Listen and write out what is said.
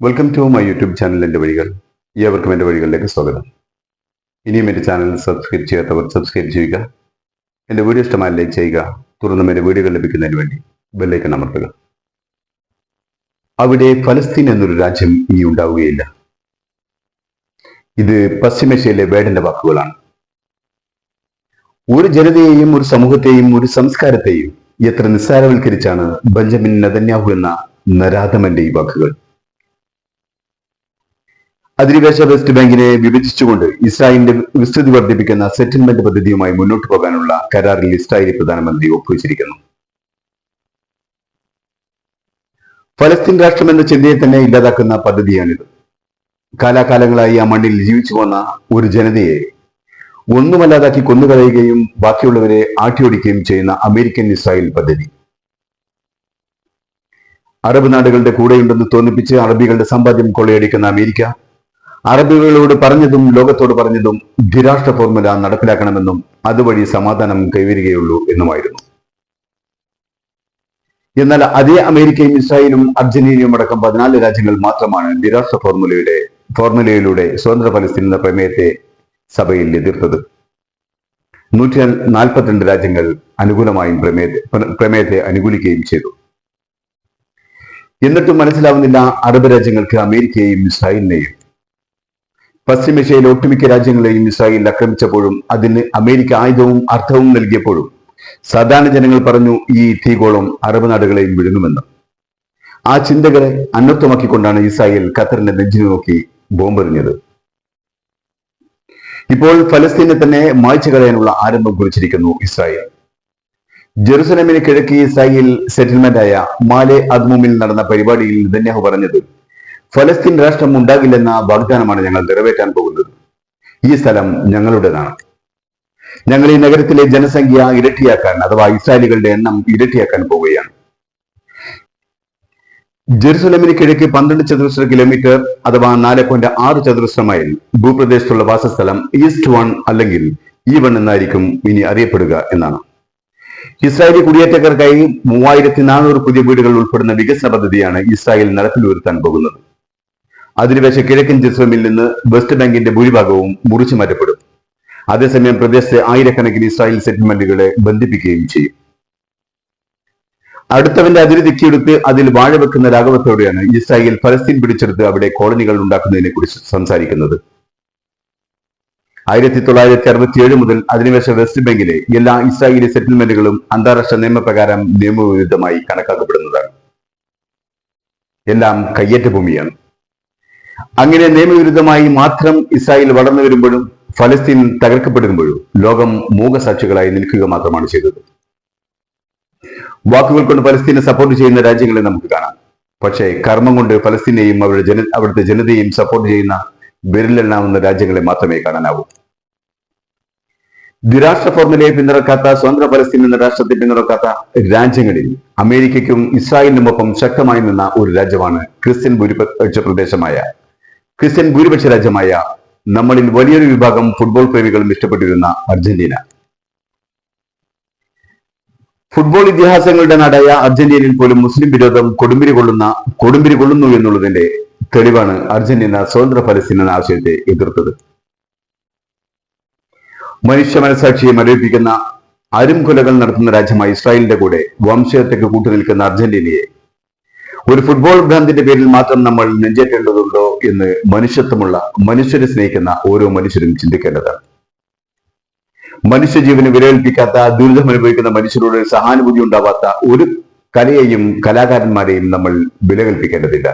Welcome to my YouTube channel വഴികൾ. ഏവർക്കും എന്റെ വഴികളിലേക്ക് സ്വാഗതം. ഇനിയും എന്റെ ചാനൽ സബ്സ്ക്രൈബ് ചെയ്യാത്തവർ സബ്സ്ക്രൈബ് ചെയ്യുക. എന്റെ വീഡിയോ ഇഷ്ടമായി ലൈക്ക് ചെയ്യുക. തുടർന്നും എന്റെ വീഡിയോകൾ ലഭിക്കുന്നതിന് വേണ്ടി ബെല്ലൈക്കൺ അമർത്തുക. അവിടെ ഫലസ്തീൻ എന്നൊരു രാജ്യം ഇനി ഉണ്ടാവുകയില്ല. ഇത് പശ്ചിമേഷ്യയിലെ വേടന്റെ വാക്കുകളാണ്. ഒരു ജനതയെയും ഒരു സമൂഹത്തെയും ഒരു സംസ്കാരത്തെയും എത്ര നിസ്സാരവൽക്കരിച്ചാണ് ബെഞ്ചമിൻ നദന്യാഹു എന്ന നരാധമന്റെ ഈ വാക്കുകൾ. അധിനിവേശ വെസ്റ്റ് ബാങ്കിനെ വിഭജിച്ചുകൊണ്ട് ഇസ്രായേലിന്റെ വിസ്തൃതി വർദ്ധിപ്പിക്കുന്ന സെറ്റിൽമെന്റ് പദ്ധതിയുമായി മുന്നോട്ടു പോകാനുള്ള കരാറിൽ ഇസ്രായേലി പ്രധാനമന്ത്രി ഒപ്പുവെച്ചിരിക്കുന്നു. ഫലസ്തീൻ രാഷ്ട്രം എന്ന ചിന്തയെ തന്നെ ഇല്ലാതാക്കുന്ന പദ്ധതിയാണിത്. കാലാകാലങ്ങളായി ആ മണ്ണിൽ ജീവിച്ചു പോന്ന ഒരു ജനതയെ ഒന്നുമല്ലാതാക്കി കൊന്നുകളയുകയും ബാക്കിയുള്ളവരെ ആട്ടിയോടിക്കുകയും ചെയ്യുന്ന അമേരിക്കൻ ഇസ്രായേൽ പദ്ധതി. അറബ് നാടുകളുടെ കൂടെയുണ്ടെന്ന് തോന്നിപ്പിച്ച് അറബികളുടെ സമ്പാദ്യം കൊള്ളയടിക്കുന്ന അമേരിക്ക അറബികളോട് പറഞ്ഞതും ലോകത്തോട് പറഞ്ഞതും ദ്വിരാഷ്ട്ര ഫോർമുല നടപ്പിലാക്കണമെന്നും അതുവഴി സമാധാനം കൈവരികയുള്ളൂ എന്നുമായിരുന്നു. എന്നാൽ അതേ അമേരിക്കയും ഇസ്രായേലും അർജന്റീനയും അടക്കം പതിനാല് രാജ്യങ്ങൾ മാത്രമാണ് ദ്വിരാഷ്ട്ര ഫോർമുലയുടെ ഫോർമുലയിലൂടെ സ്വതന്ത്ര ഫലസ്തീൻ എന്ന പ്രമേയത്തെ സഭയിൽ എതിർത്തത്. നൂറ്റി നാൽപ്പത്തിരണ്ട് രാജ്യങ്ങൾ അനുകൂലമായും പ്രമേയത്തെ പ്രമേയത്തെ അനുകൂലിക്കുകയും ചെയ്തു. എന്നിട്ടും മനസ്സിലാവുന്നില്ല അറബ് രാജ്യങ്ങൾക്ക് അമേരിക്കയെയും ഇസ്രായേലിനെയും പശ്ചിമേഷ്യയിലെ ഒട്ടുമിക്ക രാജ്യങ്ങളെയും ഇസ്രായേൽ ആക്രമിച്ചപ്പോഴും അതിന് അമേരിക്ക ആയുധവും അർത്ഥവും നൽകിയപ്പോഴും സാധാരണ ജനങ്ങൾ പറഞ്ഞു ഈ തീഗോളം അറബ് നാടുകളെയും വിഴുങ്ങുമെന്ന് ആ ചിന്തകളെ അന്വർത്ഥമാക്കിക്കൊണ്ടാണ് ഇസ്രായേൽ ഖത്തറിന്റെ നെഞ്ചിനു നോക്കി ബോംബെറിഞ്ഞത്. ഇപ്പോൾ ഫലസ്തീനെ തന്നെ മായ്ച്ചു കളയാനുള്ള ആരംഭം കുറിച്ചിരിക്കുന്നു ഇസ്രായേൽ. ജെറുസലേമിന് കിഴക്കി ഇസ്രായേൽ സെറ്റിൽമെന്റ് ആയ മാലെ അദ്മുമിൽ നടന്ന പരിപാടിയിൽ നെതന്യാഹു പറഞ്ഞത് ഫലസ്തീൻ രാഷ്ട്രം ഉണ്ടാകില്ലെന്ന വാഗ്ദാനമാണ് ഞങ്ങൾ നിറവേറ്റാൻ പോകുന്നത്. ഈ സ്ഥലം ഞങ്ങളുടേതാണ്. ഞങ്ങൾ ഈ നഗരത്തിലെ ജനസംഖ്യ ഇരട്ടിയാക്കാൻ അഥവാ ഇസ്രായേലികളുടെ എണ്ണം ഇരട്ടിയാക്കാൻ പോവുകയാണ്. ജെറുസലമിന് കിഴക്ക് പന്ത്രണ്ട് ചതുരശ്ര കിലോമീറ്റർ അഥവാ നാല് പോയിന്റ് ആറ് ചതുരശ്ര മൈൽ ഭൂപ്രദേശത്തുള്ള വാസസ്ഥലം ഈസ്റ്റ് വൺ അല്ലെങ്കിൽ ഈ വൺ എന്നായിരിക്കും ഇനി അറിയപ്പെടുക എന്നാണ്. ഇസ്രായേലി കുടിയേറ്റക്കാർക്കായി മൂവായിരത്തി നാനൂറ് പുതിയ വീടുകൾ ഉൾപ്പെടുന്ന വികസന പദ്ധതിയാണ് ഇസ്രായേൽ നടപ്പിൽ വരുത്താൻ പോകുന്നത്. അധിനിവേശ കിഴക്കൻ ജെറുസലമിൽ നിന്ന് വെസ്റ്റ് ബാങ്കിന്റെ ഭൂരിഭാഗവും മുറിച്ചു മാറ്റപ്പെടും. അതേസമയം പ്രദേശത്തെ ആയിരക്കണക്കിന് ഇസ്രായേൽ സെറ്റിൽമെന്റുകളെ ബന്ധിപ്പിക്കുകയും ചെയ്യും. അടുത്തവന്റെ അതിര് തിക്കിയെടുത്ത് അതിൽ വാഴ വെക്കുന്ന രാഘവത്തോടെയാണ് ഇസ്രായേൽ ഫലസ്തീൻ പിടിച്ചെടുത്ത് അവിടെ കോളനികൾ ഉണ്ടാക്കുന്നതിനെ കുറിച്ച് സംസാരിക്കുന്നത്. ആയിരത്തി തൊള്ളായിരത്തി അറുപത്തി ഏഴ് മുതൽ അധിനിവേശ വെസ്റ്റ് ബാങ്കിലെ എല്ലാ ഇസ്രായേലി സെറ്റിൽമെന്റുകളും അന്താരാഷ്ട്ര നിയമപ്രകാരം നിയമവിരുദ്ധമായി കണക്കാക്കപ്പെടുന്നതാണ്. എല്ലാം കയ്യേറ്റ ഭൂമിയാണ്. അങ്ങനെ നിയമവിരുദ്ധമായി മാത്രം ഇസ്രായേൽ വളർന്നു വരുമ്പോഴും ഫലസ്തീൻ തകർക്കപ്പെടുമ്പോഴും ലോകം മൂകസാക്ഷികളായി നിൽക്കുക മാത്രമാണ് ചെയ്തത്. വാക്കുകൾ കൊണ്ട് ഫലസ്തീനെ സപ്പോർട്ട് ചെയ്യുന്ന രാജ്യങ്ങളെ നമുക്ക് കാണാം. പക്ഷേ കർമ്മം കൊണ്ട് ഫലസ്തീനെയും അവരുടെ ജന അവിടുത്തെ ജനതയെയും സപ്പോർട്ട് ചെയ്യുന്ന വിരലെണ്ണാവുന്ന രാജ്യങ്ങളെ മാത്രമേ കാണാനാവൂ. ദ്വിരാഷ്ട്ര ഫോർമുലയെ പിന്തുണക്കാത്ത സ്വതന്ത്ര ഫലസ്തീൻ എന്ന രാഷ്ട്രത്തെ പിന്തുണക്കാത്ത രാജ്യങ്ങളിൽ അമേരിക്കയ്ക്കും ഇസ്രായേലിനുമൊപ്പം ശക്തമായി നിന്ന ഒരു രാജ്യമാണ് ക്രിസ്ത്യൻ ഭൂരിപക്ഷ പ്രദേശമായ ക്രിസ്ത്യൻ ഭൂരിപക്ഷ രാജ്യമായ നമ്മളിൽ വലിയൊരു വിഭാഗം ഫുട്ബോൾ പ്രേമികളും ഇഷ്ടപ്പെട്ടിരുന്ന അർജന്റീന. ഫുട്ബോൾ ഇതിഹാസങ്ങളുടെ നാടായ അർജന്റീനയിൽ പോലും മുസ്ലിം വിരോധം കൊടുമ്പിരി കൊള്ളുന്ന കൊടുമ്പിരി കൊള്ളുന്നു എന്നുള്ളതിന്റെ തെളിവാണ് അർജന്റീന സ്വതന്ത്ര ഫലസ്തീൻ എന്ന ആശയത്തെ എതിർത്തത്. മനുഷ്യ മനസാക്ഷിയെ മരവിപ്പിക്കുന്ന അരും കൊലകൾ നടത്തുന്ന രാജ്യമായ ഇസ്രായേലിന്റെ കൂടെ വംശയത്തേക്ക് കൂട്ടുനിൽക്കുന്ന അർജന്റീനയെ ഒരു ഫുട്ബോൾ ഭ്രാന്തിന്റെ പേരിൽ മാത്രം നമ്മൾ നെഞ്ചേറ്റേണ്ടതുണ്ടോ എന്ന് മനുഷ്യത്വമുള്ള മനുഷ്യരെ സ്നേഹിക്കുന്ന ഓരോ മനുഷ്യരും ചിന്തിക്കേണ്ടതാണ്. മനുഷ്യജീവന് വിലകൽപ്പിക്കാത്ത ദുരിതം അനുഭവിക്കുന്ന മനുഷ്യരോട് സഹാനുഭൂതി ഉണ്ടാവാത്ത ഒരു കലയെയും കലാകാരന്മാരെയും നമ്മൾ വിലകൽപ്പിക്കേണ്ടതില്ല.